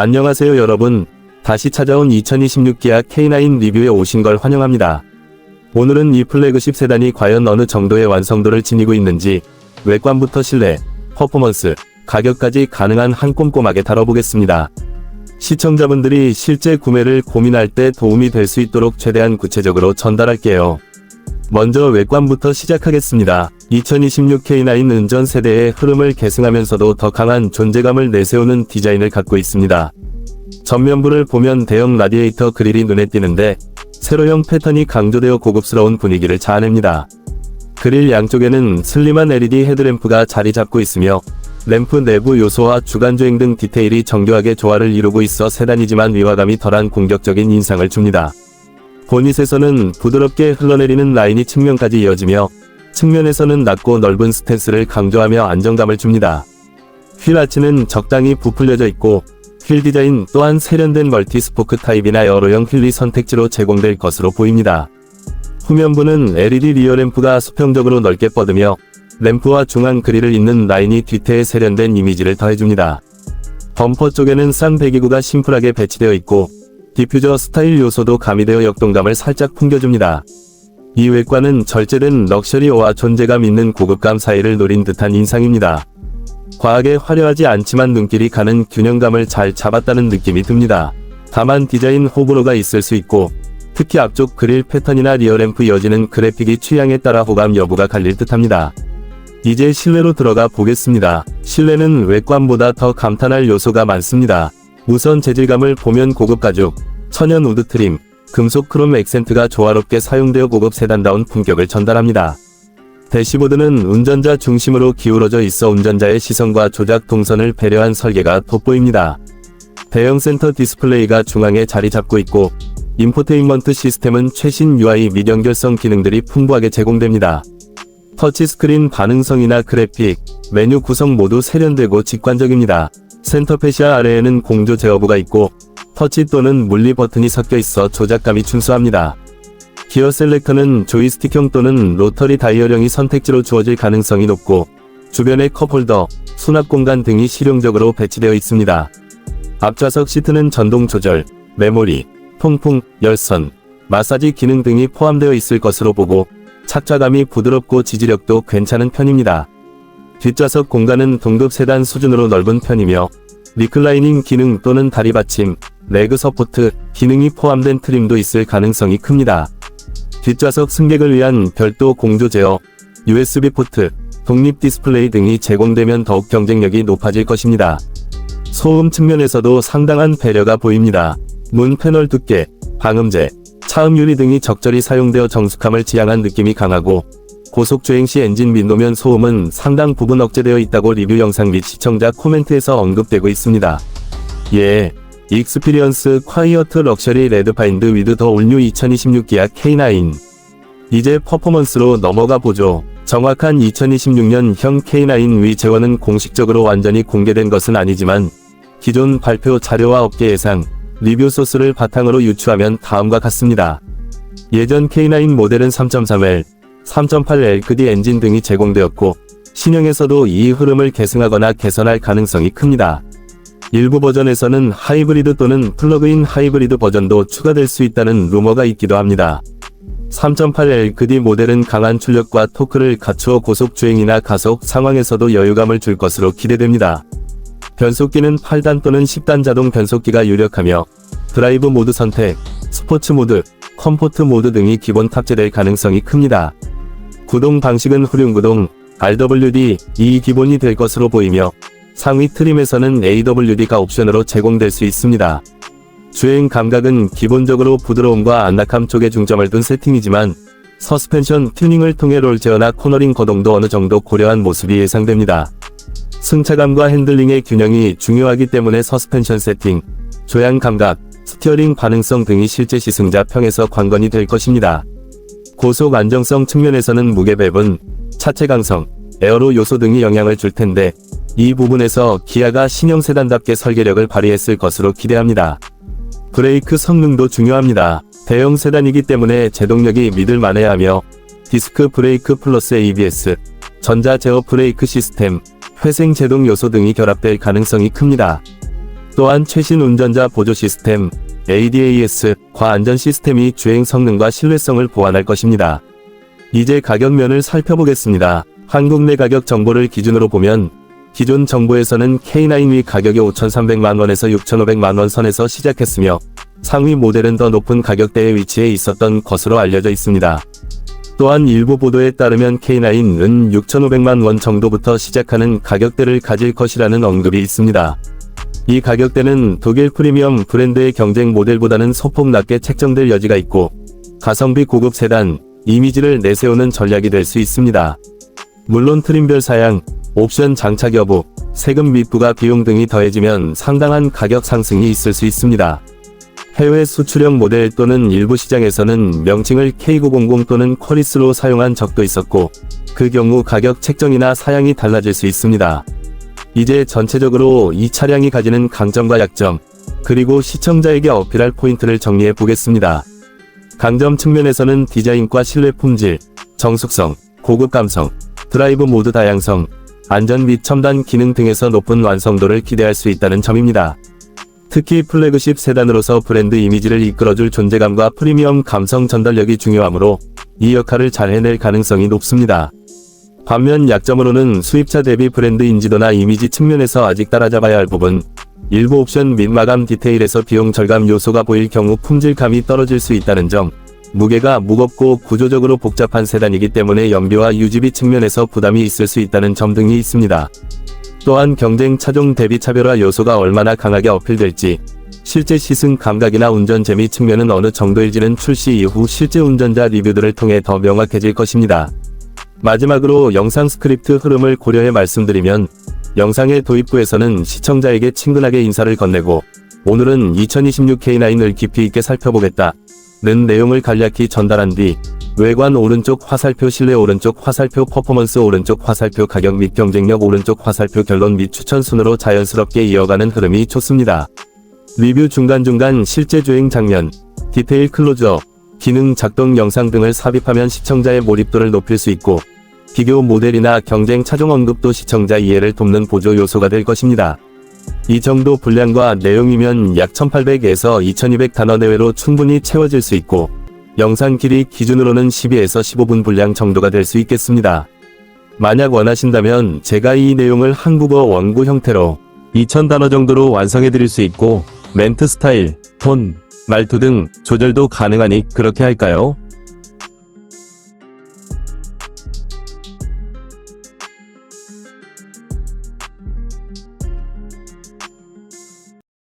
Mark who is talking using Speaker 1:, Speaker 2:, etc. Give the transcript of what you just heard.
Speaker 1: 안녕하세요 여러분. 다시 찾아온 2026 기아 K9 리뷰에 오신 걸 환영합니다. 오늘은 이 플래그십 세단이 과연 어느 정도의 완성도를 지니고 있는지 외관부터 실내, 퍼포먼스, 가격까지 가능한 한 꼼꼼하게 다뤄보겠습니다. 시청자분들이 실제 구매를 고민할 때 도움이 될 수 있도록 최대한 구체적으로 전달할게요. 먼저 외관부터 시작하겠습니다. 2026 K9 은전 세대의 흐름을 계승하면서도 더 강한 존재감을 내세우는 디자인을 갖고 있습니다. 전면부를 보면 대형 라디에이터 그릴이 눈에 띄는데 세로형 패턴이 강조되어 고급스러운 분위기를 자아냅니다. 그릴 양쪽에는 슬림한 LED 헤드램프가 자리 잡고 있으며 램프 내부 요소와 주간주행 등 디테일이 정교하게 조화를 이루고 있어 세단이지만 위화감이 덜한 공격적인 인상을 줍니다. 보닛에서는 부드럽게 흘러내리는 라인이 측면까지 이어지며 측면에서는 낮고 넓은 스탠스를 강조하며 안정감을 줍니다. 휠 아치는 적당히 부풀려져 있고 휠 디자인 또한 세련된 멀티 스포크 타입이나 여러형 휠이 선택지로 제공될 것으로 보입니다. 후면부는 LED 리어 램프가 수평적으로 넓게 뻗으며 램프와 중앙 그릴을 잇는 라인이 뒤태에 세련된 이미지를 더해줍니다. 범퍼 쪽에는 싼 배기구가 심플하게 배치되어 있고 디퓨저 스타일 요소도 가미되어 역동감을 살짝 풍겨줍니다. 이 외관은 절제된 럭셔리와 존재감 있는 고급감 사이를 노린 듯한 인상입니다. 과하게 화려하지 않지만 눈길이 가는 균형감을 잘 잡았다는 느낌이 듭니다. 다만 디자인 호불호가 있을 수 있고 특히 앞쪽 그릴 패턴이나 리어램프 이어지는 그래픽이 취향에 따라 호감 여부가 갈릴 듯합니다. 이제 실내로 들어가 보겠습니다. 실내는 외관보다 더 감탄할 요소가 많습니다. 우선 재질감을 보면 고급 가죽, 천연 우드 트림, 금속 크롬 액센트가 조화롭게 사용되어 고급 세단다운 품격을 전달합니다. 대시보드는 운전자 중심으로 기울어져 있어 운전자의 시선과 조작 동선을 배려한 설계가 돋보입니다. 대형 센터 디스플레이가 중앙에 자리 잡고 있고 인포테인먼트 시스템은 최신 UI 및 연결성 기능들이 풍부하게 제공됩니다. 터치스크린 반응성이나 그래픽, 메뉴 구성 모두 세련되고 직관적입니다. 센터페시아 아래에는 공조 제어부가 있고 터치 또는 물리 버튼이 섞여 있어 조작감이 준수합니다. 기어 셀렉터는 조이스틱형 또는 로터리 다이얼형이 선택지로 주어질 가능성이 높고 주변에 컵홀더, 수납 공간 등이 실용적으로 배치되어 있습니다. 앞좌석 시트는 전동 조절, 메모리, 통풍, 열선, 마사지 기능 등이 포함되어 있을 것으로 보고 착좌감이 부드럽고 지지력도 괜찮은 편입니다. 뒷좌석 공간은 동급 세단 수준으로 넓은 편이며 리클라이닝 기능 또는 다리 받침, 레그 서포트 기능이 포함된 트림도 있을 가능성이 큽니다. 뒷좌석 승객을 위한 별도 공조 제어, USB 포트, 독립 디스플레이 등이 제공되면 더욱 경쟁력이 높아질 것입니다. 소음 측면에서도 상당한 배려가 보입니다. 문 패널 두께, 방음제, 차음 유리 등이 적절히 사용되어 정숙함을 지향한 느낌이 강하고 고속 주행 시 엔진 및 노면 소음은 상당 부분 억제되어 있다고 리뷰 영상 및 시청자 코멘트에서 언급되고 있습니다. 예. 익스피리언스 콰이어트 럭셔리 레드파인드 위드 더 올뉴 2026 기아 K9 이제 퍼포먼스로 넘어가 보죠. 정확한 2026년형 K9 위 재원은 공식적으로 완전히 공개된 것은 아니지만 기존 발표 자료와 업계 예상, 리뷰 소스를 바탕으로 유추하면 다음과 같습니다. 예전 K9 모델은 3.3L, 3.8L 그디 엔진 등이 제공되었고 신형에서도 이 흐름을 계승하거나 개선할 가능성이 큽니다. 일부 버전에서는 하이브리드 또는 플러그인 하이브리드 버전도 추가될 수 있다는 루머가 있기도 합니다. 3.8L 그디 모델은 강한 출력과 토크를 갖추어 고속 주행이나 가속 상황에서도 여유감을 줄 것으로 기대됩니다. 변속기는 8단 또는 10단 자동 변속기가 유력하며 드라이브 모드 선택, 스포츠 모드, 컴포트 모드 등이 기본 탑재될 가능성이 큽니다. 구동 방식은 후륜구동, RWD, 이 기본이 될 것으로 보이며 상위 트림에서는 AWD가 옵션으로 제공될 수 있습니다. 주행 감각은 기본적으로 부드러움과 안락함 쪽에 중점을 둔 세팅이지만 서스펜션 튜닝을 통해 롤 제어나 코너링 거동도 어느 정도 고려한 모습이 예상됩니다. 승차감과 핸들링의 균형이 중요하기 때문에 서스펜션 세팅, 조향 감각, 스티어링 반응성 등이 실제 시승자 평에서 관건이 될 것입니다. 고속 안정성 측면에서는 무게 배분, 차체 강성, 에어로 요소 등이 영향을 줄 텐데 이 부분에서 기아가 신형 세단답게 설계력을 발휘했을 것으로 기대합니다. 브레이크 성능도 중요합니다. 대형 세단이기 때문에 제동력이 믿을 만해야 하며 디스크 브레이크 플러스 ABS, 전자 제어 브레이크 시스템, 회생 제동 요소 등이 결합될 가능성이 큽니다. 또한 최신 운전자 보조 시스템 ADAS과 안전 시스템이 주행 성능과 신뢰성을 보완할 것입니다. 이제 가격면을 살펴보겠습니다. 한국 내 가격 정보를 기준으로 보면 기존 정보에서는 K9위 가격이 5,300만원에서 6,500만원 선에서 시작했으며 상위 모델은 더 높은 가격대에 위치해 있었던 것으로 알려져 있습니다. 또한 일부 보도에 따르면 K9은 6,500만 원 정도부터 시작하는 가격대를 가질 것이라는 언급이 있습니다. 이 가격대는 독일 프리미엄 브랜드의 경쟁 모델보다는 소폭 낮게 책정될 여지가 있고 가성비 고급 세단, 이미지를 내세우는 전략이 될 수 있습니다. 물론 트림별 사양, 옵션 장착 여부, 세금 및부가 비용 등이 더해지면 상당한 가격 상승이 있을 수 있습니다. 해외 수출형 모델 또는 일부 시장에서는 명칭을 K900 또는 쿼리스로 사용한 적도 있었고, 그 경우 가격 책정이나 사양이 달라질 수 있습니다. 이제 전체적으로 이 차량이 가지는 강점과 약점, 그리고 시청자에게 어필할 포인트를 정리해 보겠습니다. 강점 측면에서는 디자인과 실내 품질, 정숙성, 고급 감성, 드라이브 모드 다양성, 안전 및 첨단 기능 등에서 높은 완성도를 기대할 수 있다는 점입니다. 특히 플래그십 세단으로서 브랜드 이미지를 이끌어줄 존재감과 프리미엄 감성 전달력이 중요하므로 이 역할을 잘 해낼 가능성이 높습니다. 반면 약점으로는 수입차 대비 브랜드 인지도나 이미지 측면에서 아직 따라잡아야 할 부분, 일부 옵션 및 마감 디테일에서 비용 절감 요소가 보일 경우 품질감이 떨어질 수 있다는 점, 무게가 무겁고 구조적으로 복잡한 세단이기 때문에 연비와 유지비 측면에서 부담이 있을 수 있다는 점 등이 있습니다. 또한 경쟁 차종 대비 차별화 요소가 얼마나 강하게 어필될지, 실제 시승 감각이나 운전 재미 측면은 어느 정도일지는 출시 이후 실제 운전자 리뷰들을 통해 더 명확해질 것입니다. 마지막으로 영상 스크립트 흐름을 고려해 말씀드리면, 영상의 도입부에서는 시청자에게 친근하게 인사를 건네고, 오늘은 2026 K9을 깊이 있게 살펴보겠다. 는 내용을 간략히 전달한 뒤, 외관 오른쪽 화살표 실내 오른쪽 화살표 퍼포먼스 오른쪽 화살표 가격 및 경쟁력 오른쪽 화살표 결론 및 추천 순으로 자연스럽게 이어가는 흐름이 좋습니다. 리뷰 중간중간 실제 주행 장면, 디테일 클로즈업, 기능 작동 영상 등을 삽입하면 시청자의 몰입도를 높일 수 있고, 비교 모델이나 경쟁 차종 언급도 시청자 이해를 돕는 보조 요소가 될 것입니다. 이 정도 분량과 내용이면 약 1800에서 2200 단어 내외로 충분히 채워질 수 있고, 영상 길이 기준으로는 12에서 15분 분량 정도가 될 수 있겠습니다. 만약 원하신다면 제가 이 내용을 한국어 원고 형태로 2000단어 정도로 완성해 드릴 수 있고, 멘트 스타일, 톤, 말투 등 조절도 가능하니 그렇게 할까요?